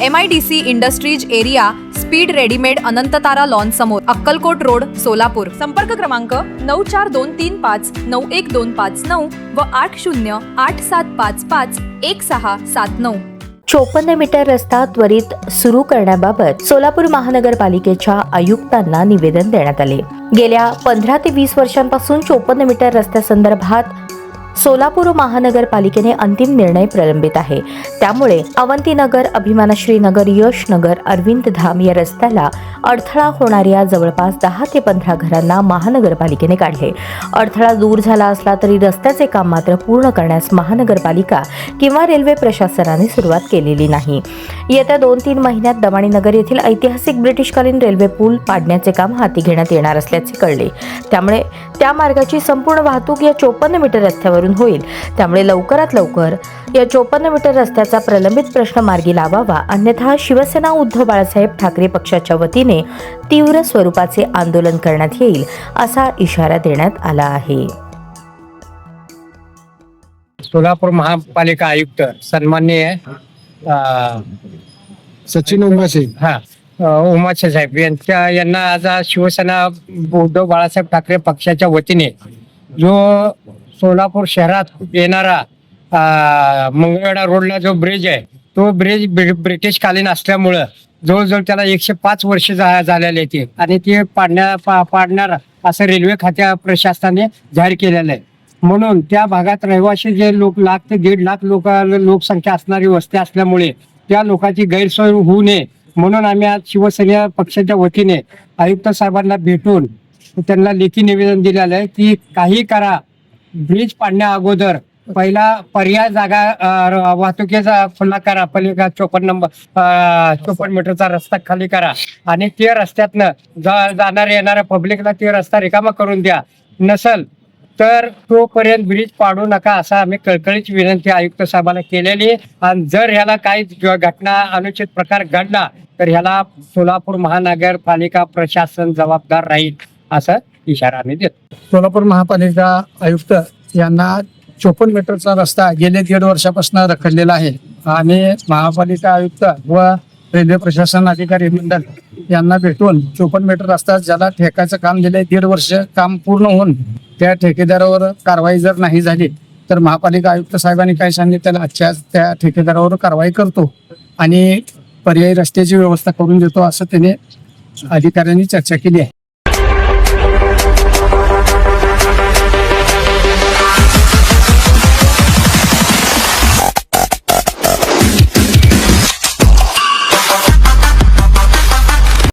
M I D C industries area speed readymade Anantatara lawn समोर Akkalkot road Solapur. संपर्क क्रमांक नऊ चार दोन तीन पाच नऊ एक दोन पाच नऊ व आठ शून्य आठ सात पाच पाच एक सहा सात नऊ. चोपन्न मीटर रस्ता त्वरित सुरू करण्याबाबत सोलापूर महानगरपालिकेच्या आयुक्तांना निवेदन देण्यात आले. गेल्या पंधरा ते वीस वर्षांपासून चोपन्न मीटर रस्त्यासंदर्भात सोलापूर महानगरपालिकेने अंतिम निर्णय प्रलंबित आहे. त्यामुळे अवंतीनगर अभिमानश्रीनगर यश नगर अरविंद धाम या रस्त्याला अडथळा होणाऱ्या जवळपास दहा ते पंधरा घरांना महानगरपालिकेने काढले. अडथळा दूर झाला असला तरी रस्त्याचे काम मात्र पूर्ण करण्यास महानगरपालिका किंवा रेल्वे प्रशासनाने सुरुवात केलेली नाही. येत्या दोन तीन महिन्यात दमाणीनगर येथील ऐतिहासिक ब्रिटिशकालीन रेल्वे पूल पाडण्याचे काम हाती घेण्यात येणार असल्याचे कळले. त्यामुळे त्या मार्गाची संपूर्ण वाहतूक या चोपन्न मीटर रस्त्यावरून होईल. त्यामुळे लवकरात लवकर या चोपन्न मीटर रस्त्याचा प्रलंबित प्रश्न मार्गी लावावा. अन्यथा शिवसेना उद्धव बाळासाहेब ठाकरे पक्षाच्या वतीने तीव्र स्वरूपाचे आंदोलन करण्यात येईल असा इशारा देण्यात आला आहे. सोलापूर महापालिका आयुक्त सन्माननीय अं, सचिन उंबासे हा अं, उमाचे साहेब यांच्या यांना आज शिवसेना उद्धव बाळासाहेब ठाकरे पक्षाच्या वतीने जो सोलापूर शहरात येणारा अं, मंगळवेढा रोडला जो ब्रिज आहे तो ब्रिज ब्रि- ब्रिटिशकालीन असल्यामुळं जवळजवळ त्याला एकशे पाच वर्ष झा- झालेले ते. आणि ते पाडण्या पा- पाडणार असं रेल्वे खात्या प्रशासनाने जाहीर केलेलं आहे. म्हणून त्या भागात रहिवासी जे लोक लाख ते दीड लाख लोक लोकसंख्या असणारी वस्ती असल्यामुळे त्या लोकांची गैरसोय होऊ नये. म्हणून आम्ही आज शिवसेना पक्षाच्या वतीने आयुक्त साहेबांना भेटून त्यांना लेखी निवेदन दिलेलं आहे की काही करा. ब्रिज पाडण्या अगोदर पहिला पर्याय जागा वाहतुकीचा खुला करा पलीकडे चोपन्न नंबर चोपन्न मीटरचा रस्ता खाली करा. आणि ते रस्त्यातनं जा- जाणाऱ्या येणाऱ्या पब्लिकला ते रस्ता रिकामा करून द्या. नसल तर तोपर्यंत ब्रिज पाडू नका असा आम्ही कळकळीची विनंती आयुक्त साहेबांना केलेली आहे. आणि जर ह्याला काही ज- घटना अनुचित प्रकार घडला तर ह्याला सोलापूर महानगरपालिका प्रशासन जबाबदार राहील असा इशारा आम्ही देतो. सोलापूर महापालिका आयुक्त यांना चोपन्न मीटरचा रस्ता गेले दीड वर्षापासून रखडलेला आहे. आणि महापालिका आयुक्त व रेल्वे प्रशासन अधिकारी मंडळ यांना भेटून चोपन्न मीटर रस्ता ज्याला ठेकाचं काम दिलंय दीड वर्ष काम पूर्ण होऊन त्या ठेकेदारावर कारवाई जर नाही झाली तर महापालिका आयुक्त साहेबांनी काय सांगितलं? आजच्या त्या ठेकेदारावर कारवाई करतो आणि पर्यायी रस्त्याची व्यवस्था करून देतो असं त्याने अधिकाऱ्यांनी चर्चा केली आहे.